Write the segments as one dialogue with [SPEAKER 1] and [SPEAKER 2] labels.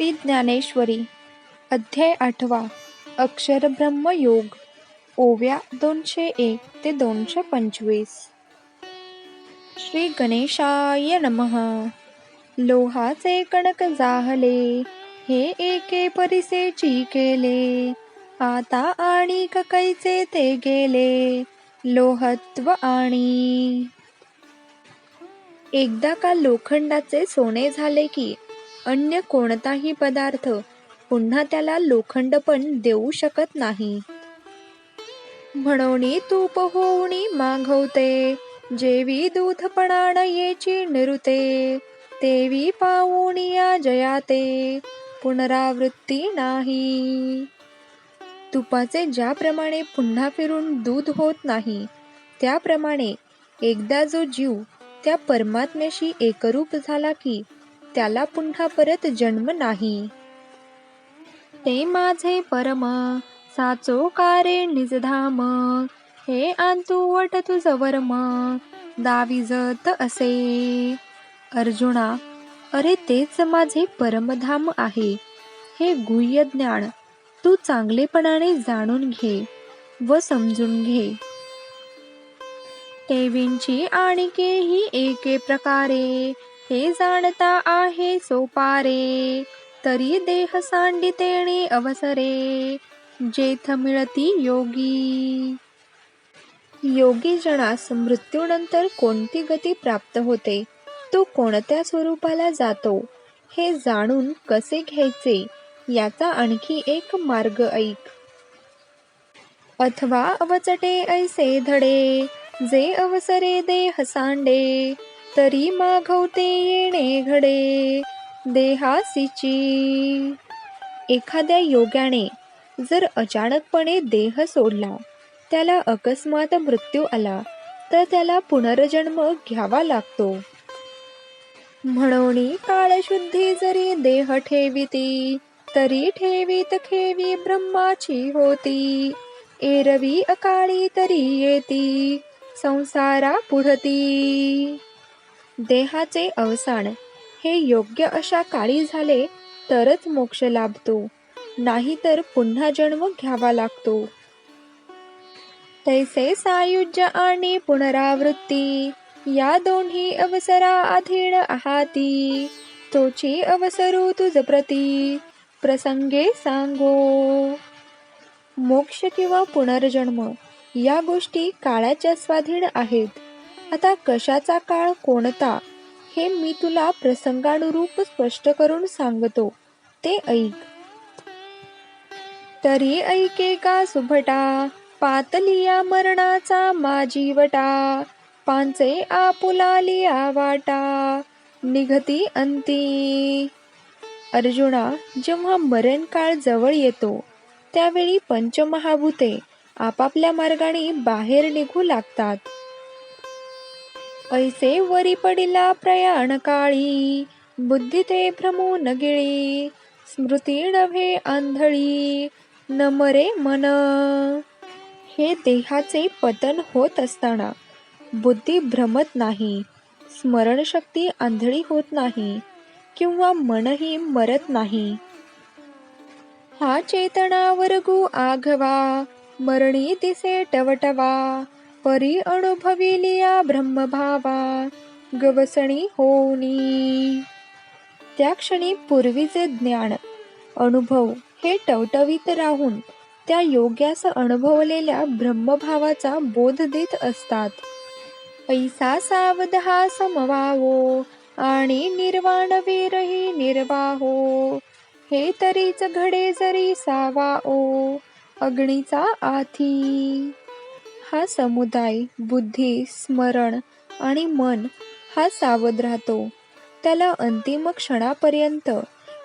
[SPEAKER 1] श्री ज्ञानेश्वरी. अध्याय आठवा. अक्षरब्रह्म योग. ओव्या दोनशे एक ते दोनशे पंचवीस. श्री गणेशाय नमः. लोहाचे कणक जाहले. हे एके परिसेची केले. आता आणि कैचे ते गेले. लोहत्व आणि. एकदा का लोखंडाचे सोने झाले की अन्य कोणताही पदार्थ पुन्हा त्याला लोखंड पण देऊ शकत नाही. म्हणून तूप होऊनी मागवते जेवी दूधपणान येची निरुते तेवी पाऊनिया जयाते पुनरावृत्ती नाही. तुपाचे ज्याप्रमाणे पुन्हा फिरून दूध होत नाही त्याप्रमाणे एकदा जो जीव त्या परमात्म्याशी एकरूप झाला की त्याला पुन्हा परत जन्म नाही. ते माझे परम साचो कारे निजधाम. हे आंतुवट तुझ वर्म. दाविजत असे. अर्जुना अरे तेच माझे परमधाम आहे. हे गुह्य ज्ञान तू चांगलेपणाने जाणून घे व समजून घे. ठेवींची आणिके ही एके प्रकारे हे जाणता आहे सोपारे. तरी देह सांडितेने अवसरे. जेथ मिळती योगी. योगी जणास मृत्यूनंतर कोणती गती प्राप्त होते? तो कोणत्या स्वरूपाला जातो? हे जाणून कसे घ्यायचे? याचा आणखी एक मार्ग ऐक. अथवा अवचटे ऐसे धडे. जे अवसरे देह सांडे. तरी मागवते येणे घडे देहासीची. एखाद्या योग्याने जर अचानकपणे देह सोडला त्याला अकस्मात मृत्यू आला तर त्याला पुनर्जन्म घ्यावा लागतो. म्हणून काळशुद्धी जरी देह ठेविती तरी ठेवीत खेवी ब्रह्माची होती. एरवी अकाळी तरी येती संसारा पुढती. देहाचे अवसान. हे योग्य अशा काळी झाले तरच मोक्ष लाभतो. नाहीतर पुन्हा जन्म घ्यावा लागतो. तैसे सायुज्य आणि पुनरावृत्ती. या दोन्ही अवसरा अधीन आहाती. तोची अवसरू तुझ प्रती. प्रसंगे सांगो. मोक्ष किंवा पुनर्जन्म या गोष्टी काळाच्या स्वाधीन आहेत. आता कशाचा काळ कोणता हे मी तुला प्रसंगानुरूप स्पष्ट करून सांगतो. ते ऐक. तरी ऐके का सुभटा पातलिया मरणाचा माझी वटा पांचे आपुलालिया वाटा निघती अंती. अर्जुना जेव्हा मरण काळ जवळ येतो त्यावेळी पंचमहाभूते आपापल्या मार्गाने बाहेर निघू लागतात. ऐसे वरी पडिला प्रयाण काळी बुद्धी ते भ्रमू न गिळी स्मृती नव्हे आंधळी न मरे मन. हे देहाचे पतन होत असताना बुद्धी भ्रमत नाही स्मरणशक्ती आंधळी होत नाही किंवा मनही मरत नाही. हा चेतना वर्गू आघवा मरणी दिसे टवटवा परी अनुभविलिया ब्रह्मभावा. गवसणी होनी त्या क्षणी पूर्वीचे ज्ञान अनुभव हे टवटवीत राहून त्या योग्यास अनुभवलेल्या ब्रह्मभावाचा बोध देत असतात. ऐसा सावध हा समवावो आणि निर्वाण वीरही निर्वाहो. हे तरीच घडे जरी ओ अग्नीचा आथी हा समुदाय बुद्धी स्मरण आणि मन हा सावध राहतो. त्याला अंतिम क्षणापर्यंत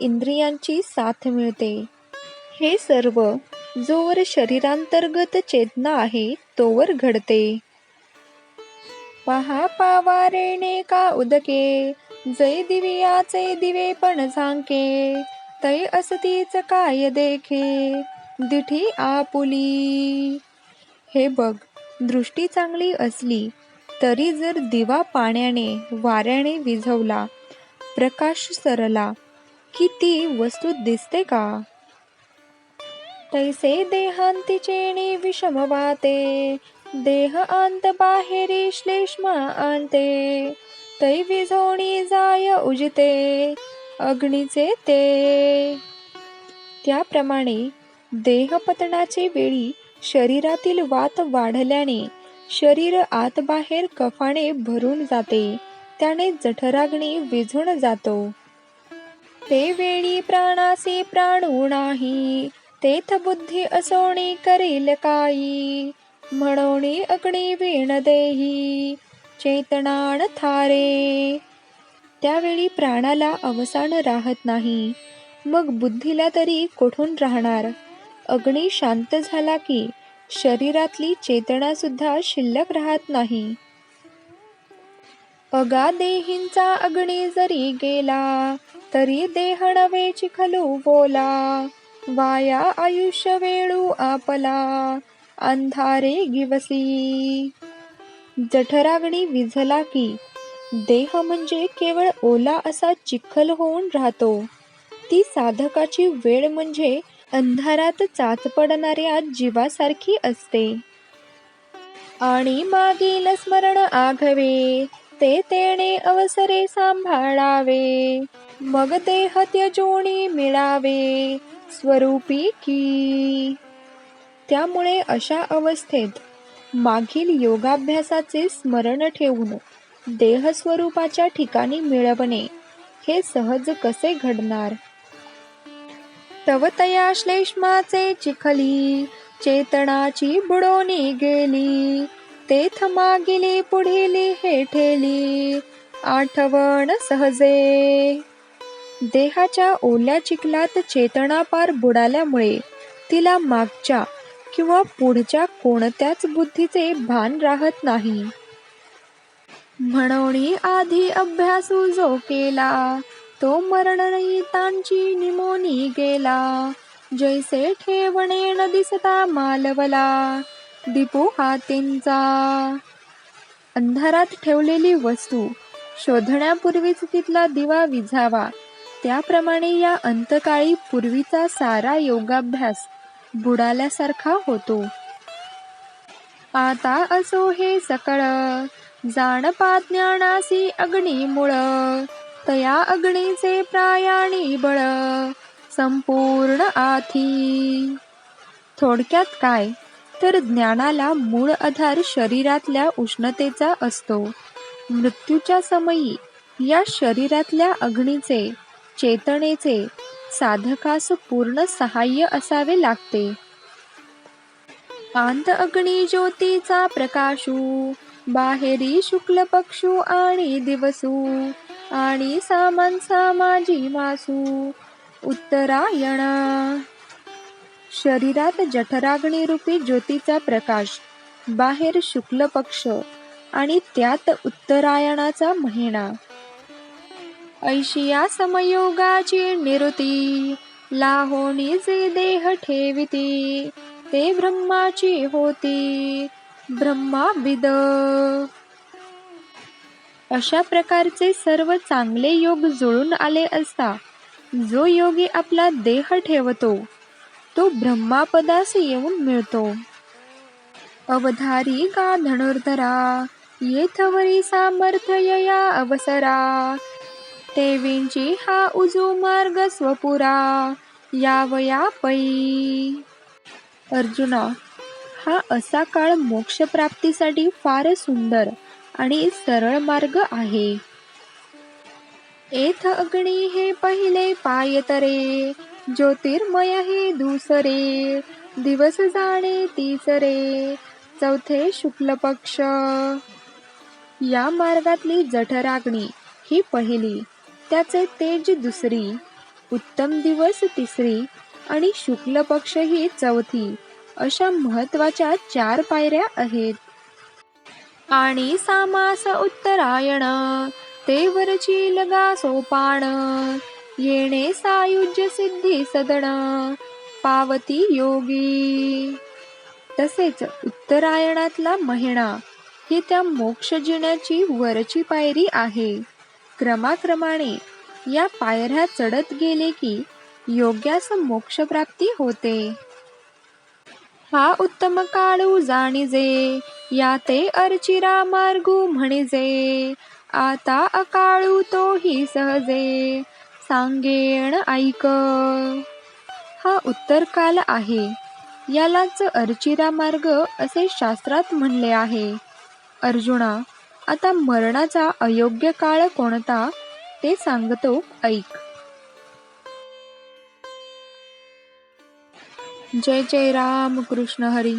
[SPEAKER 1] इंद्रियांची साथ मिळते. हे सर्व जोवर शरीरांतर्गत चेतना आहे तोवर घडते. पहा पावारेने का उदके जय दिवियाचे दिवे पण झांके तै असतीच काय देखे दिठी आपुली. हे बघ दृष्टी चांगली असली तरी जर दिवा पाण्याने वाऱ्याने विझवला प्रकाश सरला की ती वस्तू दिसते का? तैसे देहांतिचेणी विषम वाते देह अंत बाहेरी श्लेष्म आणते तै विझवणी जाय उजिते अग्नीचे ते. त्याप्रमाणे देहपतनाची वेळी शरीरातील वात वाढल्याने शरीर आत बाहेर कफाने भरून जाते. त्याने जठराग्नी विझून जातो. ते वेळी प्राणासी प्राणू नाही तेथ बुद्धी असोणी करील काई म्हणोणी अग्नी वीण देही चेतनाण थारे. त्यावेळी प्राणाला अवसान राहत नाही. मग बुद्धीला तरी कोठून राहणार? अग्नी शांत झाला की शरीरातली चेतना सुद्धा शिल्लक राहत नाही. अगा देहींचा अग्नी जरी गेला तरी देह नवे चिखलू बोला. वाया आयुष्य वेळू आपला अंधारे गिवसी. जठराग्नी विझला की देह म्हणजे केवळ ओला असा चिखल होऊन राहतो. ती साधकाची वेळ म्हणजे अंधारात चाच पडणाऱ्या जीवासारखी असते. आणि मागील स्मरण आघवे ते तेणे अवसरे सांभाळावे. मग देह त्यजोणी मिळावे स्वरूपी की. त्यामुळे अशा अवस्थेत मागील योगाभ्यासाचे स्मरण ठेवून देहस्वरूपाच्या ठिकाणी मिळवणे हे सहज कसे घडणार? तवतया श्लेष्माचे चिखली चेतनाची बुडोनी गेली. तेथ मागिली पुढीली हे ठेली. आठवण सहजे. देहाच्या ओल्या चिखलात चेतना पार बुडाल्यामुळे तिला मागच्या किंवा पुढच्या कोणत्याच बुद्धीचे भान राहत नाही. म्हणून आधी अभ्यासू जो केला तो मरणरहितांची निमोनी गेला. जैसे ठेवणे न दिसता मालवला. दीपू हातींचा अंधारात ठेवलेली वस्तू शोधण्यापूर्वीच तिथला दिवा विझावा. त्याप्रमाणे या अंतकाळी पूर्वीचा सारा योगाभ्यास बुडाल्यासारखा होतो. आता असो हे सकळ. जाणपा ज्ञानासी अग्निमुळ. तया अग्नीचे प्रायाणी बळ. संपूर्ण आथी थोडक्यात काय? तर ज्ञानाला मूळ आधार शरीरातल्या उष्णतेचा असतो. मृत्यूच्या समयी या शरीरातल्या अग्नीचे चेतनेचे साधकास पूर्ण सहाय्य असावे लागते. आंत अग्नी ज्योतीचा प्रकाशू बाहेरी शुक्ल पक्षू आणि दिवसू आणि सामान सामाजी मासू उत्तरायण. शरीरात जठराग्नी रूपी ज्योतीचा प्रकाश बाहेर शुक्ल पक्ष आणि त्यात उत्तरायणाचा महिना. ऐशिया समयोगाची निरुती लाहोनी जे देह ठेविती ते ब्रह्माची होती ब्रह्माविद. अशा प्रकारचे सर्व चांगले योग जुळून आले असता जो योगी आपला देह ठेवतो तो ब्रह्मापदास येऊन मिळतो. अवधारी का धनुर्धरा येथवरी सामर्थ्य या अवसरा देवींची हा उजू मार्ग स्वपुरा यावया पै. अर्जुना हा असा काळ मोक्षप्राप्तीसाठी फार सुंदर आणि सरळ मार्ग आहे. एथ अग्नी हे पहिले पायतरे ज्योतिर्मय हे दुसरे दिवस जाणे तिसरे चौथे शुक्ल पक्ष. या मार्गातली जठराग्नी ही पहिली त्याचे तेज दुसरी उत्तम दिवस तिसरी आणि शुक्ल पक्ष ही चौथी अशा महत्त्वाच्या चार पायऱ्या आहेत. आणि सामास उत्तरायण. ते वरची लगा सोपान. येणे सायुज्य सिद्धी सदन. पावती योगी. तसेच उत्तरायणातला महिना ही त्या मोक्ष जिण्याची वरची पायरी आहे. क्रमाक्रमाने या पायऱ्या चढत गेले की योग्यास मोक्षप्राप्ती होते. हा उत्तम काळू जाणिजे. या ते अर्चिरा मार्गू म्हणजे आता अकाळू तोही सहजे. सांगेण ऐक. हा उत्तर काल आहे. यालाच अर्चिरा मार्ग असे शास्त्रात म्हणले आहे. अर्जुना आता मरणाचा अयोग्य काळ कोणता? ते सांगतो ऐक. जय जय राम कृष्ण हरी.